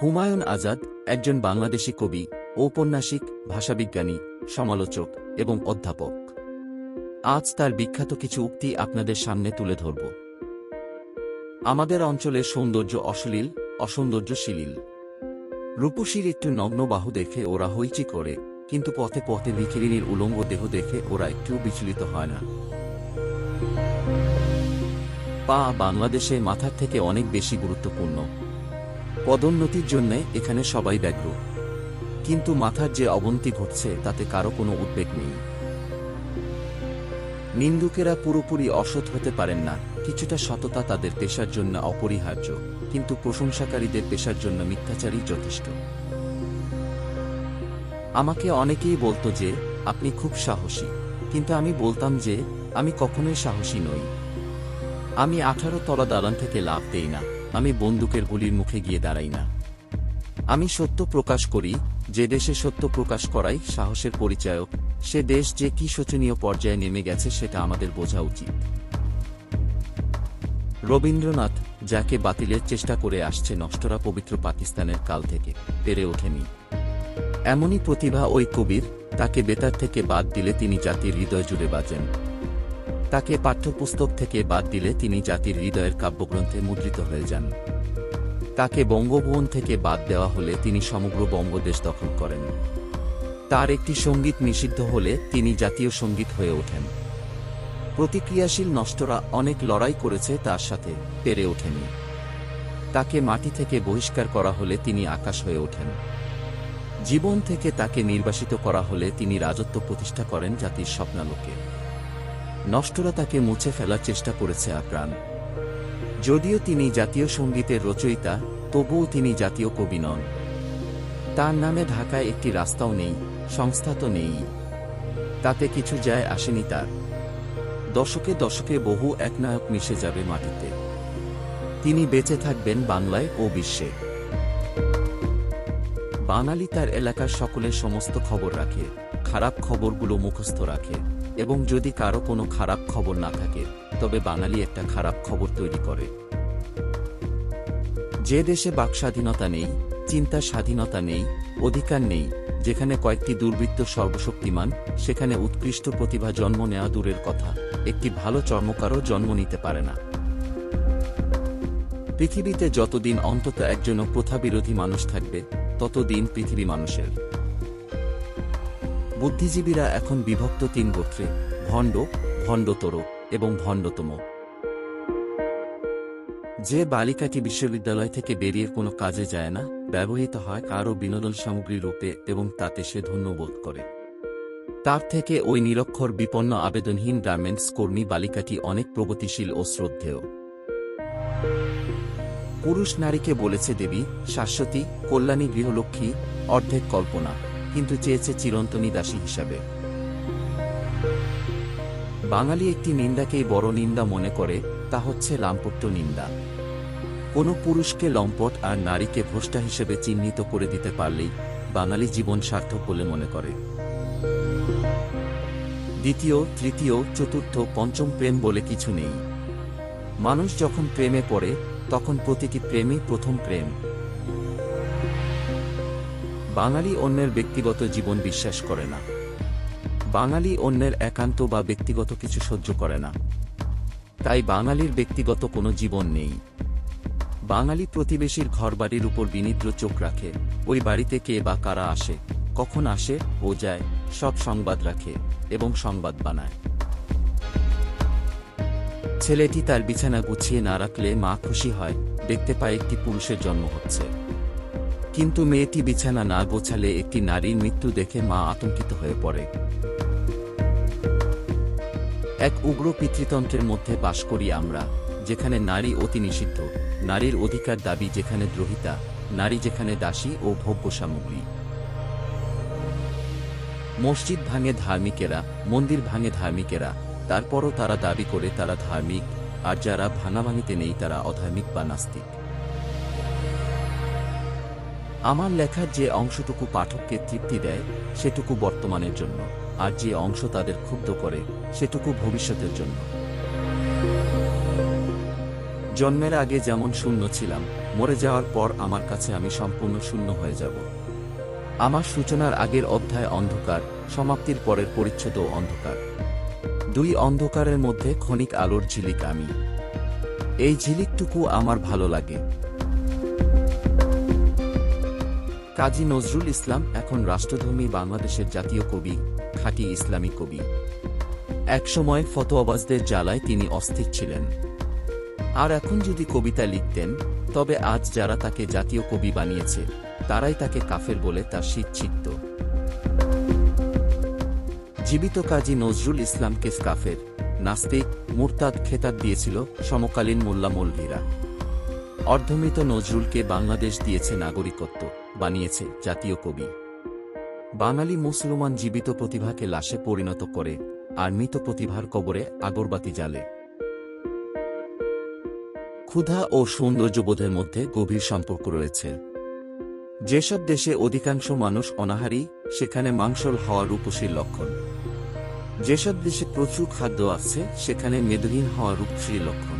হুমায়ুন আজাদ একজন বাংলাদেশী কবি, ঔপন্যাসিক, ভাষাবিজ্ঞানী, সমালোচক এবং অধ্যাপক। আজ তার বিখ্যাত কিছু উক্তি আপনাদের সামনে তুলে ধরব। আমাদের অঞ্চলের সৌন্দর্য অশ্লীল অসৌন্দর্য শিলীল রূপসীর একটু নগ্ন বাহু দেখে ওরা হইচি করে, কিন্তু পথে পথে ভিখিরিনীর উলঙ্গ দেহ দেখে ওরা একটু বিচলিত হয় না। পা বাংলাদেশে মাথার থেকে অনেক বেশি গুরুত্বপূর্ণ। পদোন্নতির জন্যে এখানে সবাই ব্যগ্র। কিন্তু মাথার যে অবনতি ঘটছে, তাতে কারও কোনো উদ্বেগ নেই। নিন্দুকেরা পুরোপুরি অসৎ হতে পারেন না। কিছুটা সততা তাদের পেশার জন্য অপরিহার্য, কিন্তু প্রশংসাকারীদের পেশার জন্য মিথ্যাচারই যথেষ্ট। আমাকে অনেকেই বলতো যে, আপনি খুব সাহসী। কিন্তু আমি বলতাম যে, আমি কখনোই সাহসী নই। আমি আঠারো তলা দালান থেকে লাভ দেই না। আমি বন্দুকের গুলির মুখে গিয়ে দাঁড়াই না। আমি সত্য প্রকাশ করি, যে দেশে সত্য প্রকাশ করাই সাহসের পরিচায়ক, সে দেশ যে কি শোচনীয় পর্যায়ে নেমে গেছে সেটা আমাদের বোঝা উচিত। রবীন্দ্রনাথ, যাকে বাতিলের চেষ্টা করে আসছে নষ্টরা পবিত্র পাকিস্তানের কাল থেকে, পেরে ওঠেনি। এমনই প্রতিভা ওই কবির, তাকে বেতার থেকে বাদ দিলে তিনি জাতির হৃদয় জুড়ে বাজেন। তাকে পাঠ্যপুস্তক থেকে বাদ দিলে তিনি জাতির হৃদয়ের কাব্যগ্রন্থে মুদ্রিত হয়ে যান। তাকে বঙ্গভবন থেকে বাদ দেওয়া হলে তিনি সমগ্র বঙ্গদেশ দখল করেন। তার একটি সংগীত নিষিদ্ধ হলে তিনি জাতীয় সংগীত হয়ে ওঠেন। প্রতিক্রিয়াশীল নষ্টরা অনেক লড়াই করেছে তার সাথে, পেরে ওঠেনি। তাকে মাটি থেকে বহিষ্কার করা হলে তিনি আকাশ হয়ে ওঠেন। জীবন থেকে তাকে নির্বাসিত করা হলে তিনি রাজত্ব প্রতিষ্ঠা করেন জাতির স্বপ্নালোকে। নষ্টরা তাকে মুছে ফেলার চেষ্টা করেছে আপ্রাণ। যদিও তিনি জাতীয় সঙ্গীতের রচয়িতা, তবুও তিনি জাতীয় কবি নন। তার নামে ঢাকায় একটি রাস্তাও নেই, সংস্থা তো নেই। তাতে কিছু যায় আসেনি তার। দশকে দশকে বহু একনায়ক মিশে যাবে মাটিতে। তিনি বেঁচে থাকবেন বাংলায় ও বিশ্বে। বাঙালি তার এলাকার সকলের সমস্ত খবর রাখে, খারাপ খবরগুলো মুখস্থ রাখে। এবং যদি কারও কোনো খারাপ খবর না থাকে, তবে বাঙালি একটা খারাপ খবর তৈরি করে। যে দেশে বাকস্বাধীনতা নেই চিন্তার স্বাধীনতা নেই, অধিকার নেই, যেখানে কয়েকটি দুর্বৃত্ত সর্বশক্তিমান, সেখানে উৎকৃষ্ট প্রতিভা জন্ম নেওয়া দূরের কথা, একটি ভালো চর্মকারও জন্ম নিতে পারে না। পৃথিবীতে যতদিন অন্তত একজন প্রথাবিরোধী মানুষ থাকবে, ততদিন পৃথিবী মানুষের। বুদ্ধিজীবীরা এখন বিভক্ত তিন গোত্রে, ভণ্ড, ভণ্ডতর এবং ভণ্ডতম। যে বালিকাটি বিশ্ববিদ্যালয় থেকে বেরিয়ে কোনো কাজে যায় না, ব্যবহৃত হয় কারও বিনোদন সামগ্রী রূপে এবং তাতে সে ধন্যবোধ করে। তার থেকে ওই নিরক্ষর বিপন্ন আবেদনহীন গার্মেন্টস কর্মী বালিকাটি অনেক প্রগতিশীল ও শ্রদ্ধেয়। পুরুষ নারীকে বলেছে দেবী, শাশ্বতী, কল্যাণী, গৃহলক্ষ্মী, অর্ধেক কল্পনা। কিন্তু চেয়েছে চিরন্তনী দাসী হিসাবে। বাঙালি একটি নিন্দাকেই বড় নিন্দা মনে করে, তা হচ্ছে লাম্পট্য নিন্দা। কোনো পুরুষকে লম্পট আর নারীকে ভ্রষ্টা হিসেবে চিহ্নিত করে দিতে পারলেই বাঙালি জীবন সার্থক বলে মনে করে। দ্বিতীয়, তৃতীয়, চতুর্থ, পঞ্চম প্রেম বলে কিছু নেই। মানুষ যখন প্রেমে পড়ে, তখন প্রতিটি প্রেমই প্রথম প্রেম। বাঙালি অন্যের ব্যক্তিগত জীবন বিশ্বাস করে না। বাঙালি অন্যের একান্ত বা ব্যক্তিগত কিছু সহ্য করে না। তাই বাঙালির ব্যক্তিগত কোনো জীবন নেই। বাঙালি প্রতিবেশীর ঘরবাড়ির উপর বিনিদ্র চোখ রাখে, ওই বাড়িতে কে বা কারা আসে, কখন আসে ও যায়, সব সংবাদ রাখে এবং সংবাদ বানায়। ছেলেটি তার বিছানা গুছিয়ে না রাখলে মা খুশি হয়, দেখতে পায় একটি পুরুষের জন্ম হচ্ছে। কিন্তু মেয়েটি বিছানা না গোছালে একটি নারীর মৃত্যু দেখে মা আতঙ্কিত হয়ে পড়ে। এক উগ্র পিতৃতন্ত্রের মধ্যে বাস করি আমরা, যেখানে নারী অতি নিষিদ্ধ। নারীর অধিকার দাবি যেখানে দ্রোহিতা, নারী যেখানে দাসী ও ভোগ্য সামগ্রী। মসজিদ ভাঙে ধার্মিকেরা, মন্দির ভাঙে ধার্মিকেরা, তারপরও তারা দাবি করে তারা ধার্মিক, আর যারা ভাঙাভাঙিতে নেই তারা অধার্মিক বা নাস্তিক। আমার লেখার যে অংশটুকু পাঠককে তৃপ্তি দেয়, সেটুকু বর্তমানের জন্য, আর যে অংশ তাদের ক্ষুব্ধ করে, সেটুকু ভবিষ্যতের জন্য। জন্মের আগে যেমন শূন্য ছিলাম, মরে যাওয়ার পর আমার কাছে আমি সম্পূর্ণ শূন্য হয়ে যাব। আমার সূচনার আগের অধ্যায় অন্ধকার, সমাপ্তির পরের পরিচ্ছদও অন্ধকার। দুই অন্ধকারের মধ্যে ক্ষণিক আলোর ঝিলিক আমি। এই ঝিলিকটুকু আমার ভালো লাগে কাজী নজরুল ইসলাম এখন রাষ্ট্রধর্মী বাংলাদেশের জাতীয় কবি, খাঁটি ইসলামী কবি। একসময় ফতোয়াবাজদের জ্বালায় তিনি অস্থির ছিলেন। আর এখন যদি কবিতা লিখতেন, তবে আজ যারা তাকে জাতীয় কবি বানিয়েছে, তারাই তাকে কাফের বলে তার শীত ছিটত। জীবিত কাজী নজরুল ইসলামকে কাফের নাস্তিক মুরতাদ খেতাব দিয়েছিল সমকালীন মোল্লা মৌলভীরা অর্ধমৃত নজরুলকে বাংলাদেশ দিয়েছে নাগরিকত্ব। বানিয়েছে জাতীয় কবি। বাঙালি মুসলমান জীবিত প্রতিভাকে লাশে পরিণত করে আর মৃত প্রতিভার কবরে আগরবাতি জ্বালে। ক্ষুধা ও সৌন্দর্যবোধের মধ্যে গভীর সম্পর্ক রয়েছে। যেসব দেশে অধিকাংশ মানুষ অনাহারী, সেখানে মাংসল হওয়া রূপসীর লক্ষণ। যেসব দেশে প্রচুর খাদ্য আছে, সেখানে মেদহীন হওয়া রূপসীর লক্ষণ।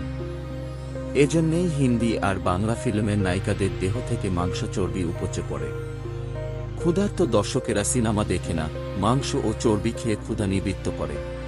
এজন্যেই হিন্দি আর বাংলা ফিল্মের নায়িকাদের দেহ থেকে মাংস চর্বি উপচে পড়ে। ক্ষুধার্ত দর্শকেরা সিনেমা দেখে না, মাংস ও চর্বি খেয়ে ক্ষুধা নিবৃত্ত করে।